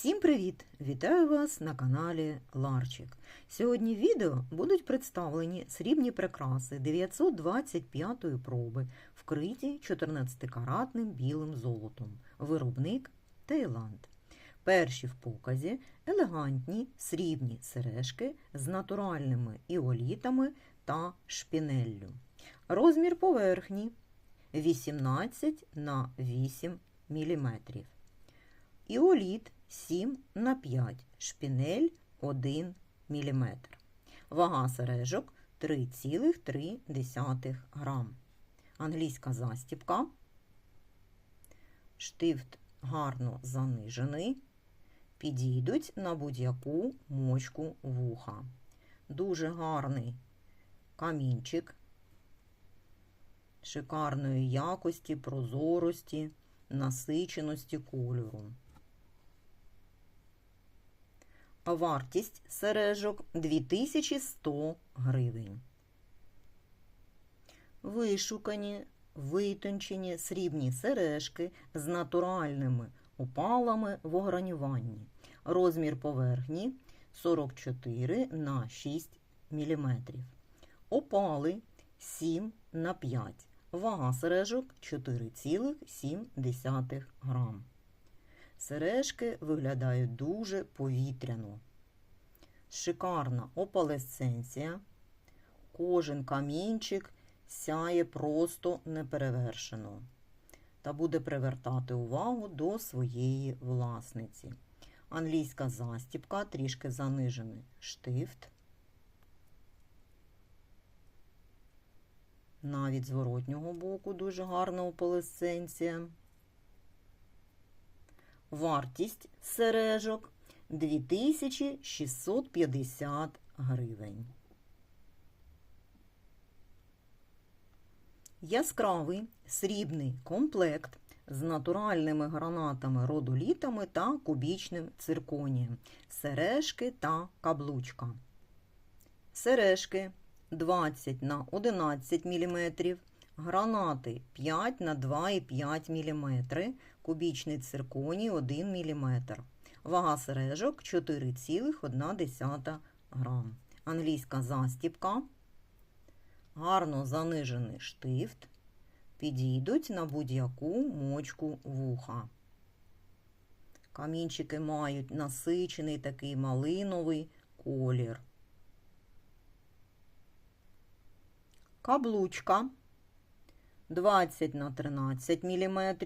Всім привіт! Вітаю вас на каналі Ларчик. Сьогодні в відео будуть представлені срібні прикраси 925-ї проби, вкриті 14-каратним білим золотом. Виробник Таїланд. Перші в показі елегантні срібні сережки з натуральними іолітами та шпінеллю. Розмір поверхні 18 на 8 мм. Іоліт 7 на 5, шпінель 1 мм. Вага сережок 3,3 грам. Англійська застіпка. Штифт гарно занижений. Підійдуть на будь-яку мочку вуха. Дуже гарний камінчик шикарної якості, прозорості, насиченості кольору. Вартість сережок 2100 гривень. Вишукані, витончені срібні сережки з натуральними опалами в огранюванні. Розмір поверхні 44 на 6 мм. Опали 7 на 5. Вага сережок 4,7 грам. Сережки виглядають дуже повітряно. Шикарна опалесценція. Кожен камінчик сяє просто неперевершено та буде привертати увагу до своєї власниці. Англійська застіпка, трішки занижений штифт. Навіть зворотнього боку дуже гарна опалесценція. Вартість сережок 2650 гривень. Яскравий срібний комплект з натуральними гранатами родолітами та кубічним цирконієм, сережки та каблучка. Сережки 20 на 11 мм, гранати 5 на 2,5 мм, кубічний цирконій 1 мм. Вага сережок 4,1 грам. Англійська застіпка. Гарно занижений штифт. Підійдуть на будь-яку мочку вуха. Камінчики мають насичений такий малиновий колір. Каблучка 20 на 13 мм.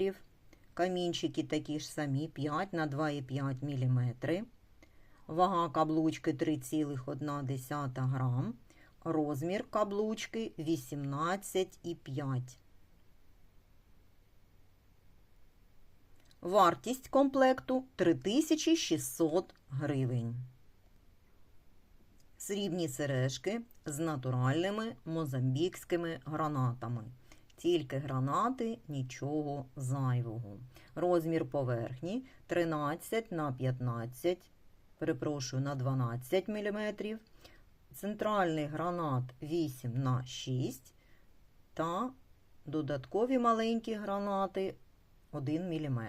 Камінчики такі ж самі 5 на 2,5 мм. Вага каблучки 3,1 грам. Розмір каблучки 18,5. Вартість комплекту 3600 гривень. Срібні сережки з натуральними мозамбікськими гранатами. Тільки гранати, нічого зайвого. Розмір поверхні 13 на 15, перепрошую, на 12 мм. Центральний гранат 8 на 6 та додаткові маленькі гранати 1 мм.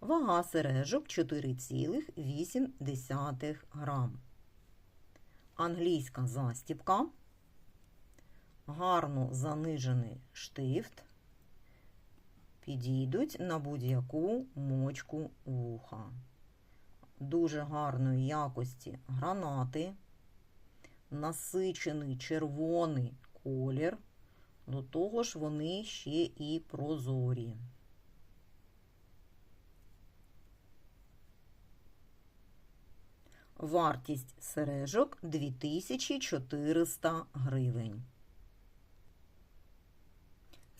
Вага сережок 4,8 грам. Англійська застіпка гарно занижений штифт, підійдуть на будь-яку мочку вуха. Дуже гарної якості гранати, насичений червоний колір, до того ж вони ще і прозорі. Вартість сережок 2400 гривень.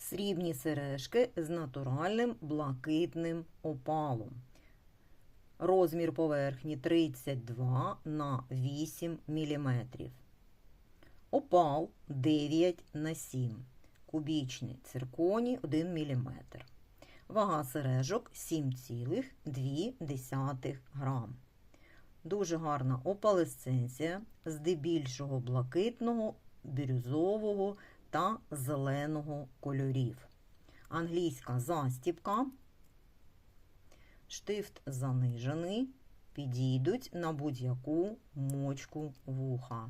Срібні сережки з натуральним блакитним опалом. Розмір поверхні 32 на 8 мм. Опал 9 на 7 Кубічний цирконій 1 мм. Вага сережок 7,2 грам. Дуже гарна опалесценція, здебільшого блакитного, бірюзового та зеленого кольорів. Англійська застіпка, штифт занижений, підійдуть на будь-яку мочку вуха.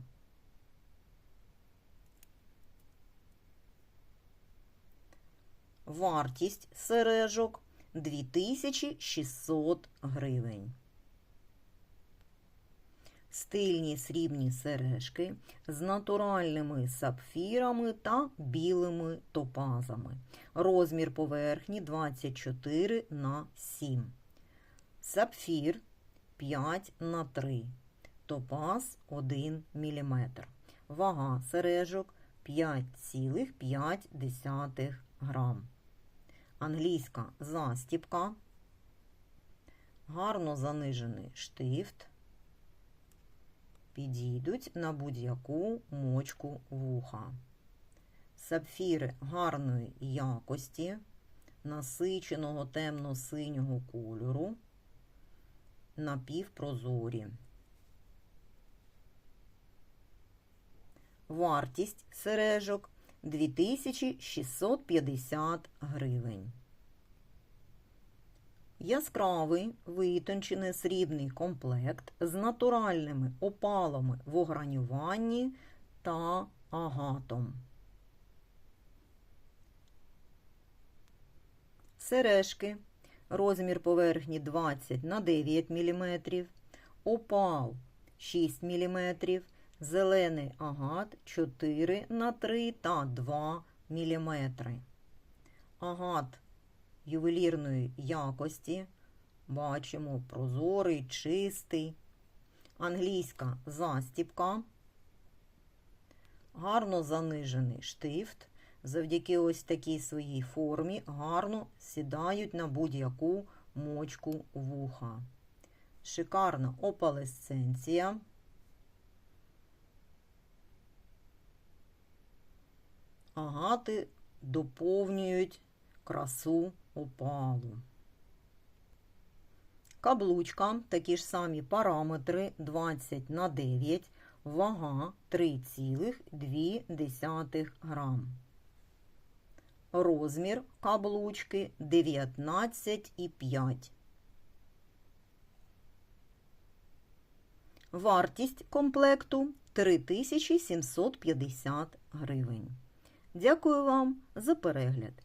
Вартість сережок 2600 гривень. Стильні срібні сережки з натуральними сапфірами та білими топазами. Розмір поверхні 24 на 7. Сапфір 5 на 3. Топаз 1 мм. Вага сережок 5,5 грам. Англійська застіпка. Гарно занижений штифт. Підійдуть на будь-яку мочку вуха. Сапфіри гарної якості, насиченого темно-синього кольору, напівпрозорі. Вартість сережок 2650 гривень. Яскравий витончений срібний комплект з натуральними опалами в огранюванні та агатом. Сережки. Розмір поверхні 20 на 9 мм. Опал 6 мм. Зелений агат 4 на 3 та 2 мм. Агат ювелірної якості. Бачимо прозорий, чистий. Англійська застіпка. Гарно занижений штифт. Завдяки ось такій своїй формі гарно сідають на будь-яку мочку вуха. Шикарна опалесценція. Агати доповнюють красу опалу. Каблучка, такі ж самі параметри 20 на 9, вага 3,2 грам. Розмір каблучки 19,5. Вартість комплекту 3750 гривень. Дякую вам за перегляд.